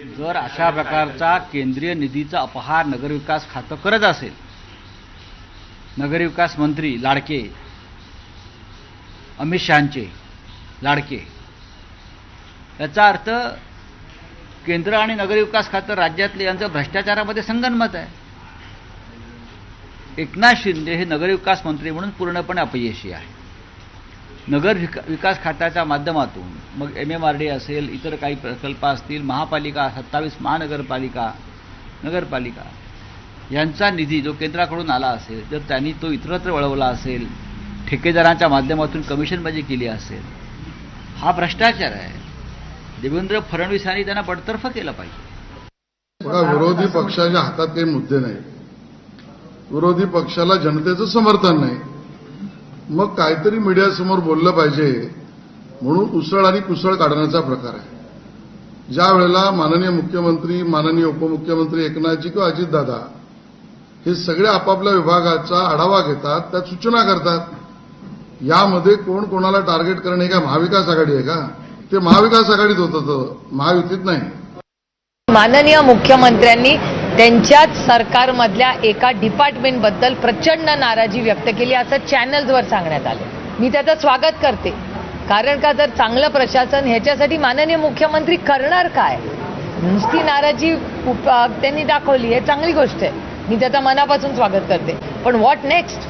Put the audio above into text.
जर अशा प्रकारचा केंद्रीय निधीचा अपहार नगरविकास खातं करत असेल नगरविकास मंत्री लाडके अमित शहाचे लाडके याचा अर्थ केंद्र आणि नगरविकास खातं राज्यातले यांचं भ्रष्टाचारामध्ये संगनमत आहे. एकनाथ शिंदे हे नगरविकास मंत्री म्हणून पूर्णपणे अपयशी आहे नगर विका विकास खात्याच्या माध्यमातून मग एम एम आर डी असेल इतर काही प्रकल्प असतील महापालिका सत्तावीस महानगरपालिका नगरपालिका यांचा निधी जो केंद्राकडून आला असेल जर त्यांनी तो इतरत्र वळवला असेल ठेकेदारांच्या माध्यमातून कमिशनबाजी केली असेल हा भ्रष्टाचार आहे. देवेंद्र फडणवीस यांनी त्यांना बडतर्फ केलं पाहिजे. बघा विरोधी पक्षाच्या हातात काही मुद्दे नाही विरोधी पक्षाला जनतेचं समर्थन नाही. मग काहीतरी मीडियासमोर बोललं पाहिजे म्हणून उसळ आणि कुसळ काढण्याचा प्रकार आहे. ज्या वेळेला माननीय मुख्यमंत्री माननीय उपमुख्यमंत्री एकनाथजी किंवा अजितदादा हे सगळे आपापल्या विभागाचा आढावा घेतात त्यात सूचना करतात यामध्ये कोण कोणाला टार्गेट करणे का महाविकास आघाडी आहे का? ते महाविकास आघाडीत होतं महायुतीत नाही. माननीय मुख्यमंत्र्यांनी त्यांच्याच सरकारमधल्या एका डिपार्टमेंटबद्दल प्रचंड नाराजी व्यक्त केली असं चॅनल्सवर सांगण्यात आलं. मी त्याचं स्वागत करते. कारण का जर चांगलं प्रशासन ह्याच्यासाठी माननीय मुख्यमंत्री करणार काय? नुसती नाराजी त्यांनी दाखवली हे चांगली गोष्ट आहे. मी त्याचं मनापासून स्वागत करते. पण व्हॉट नेक्स्ट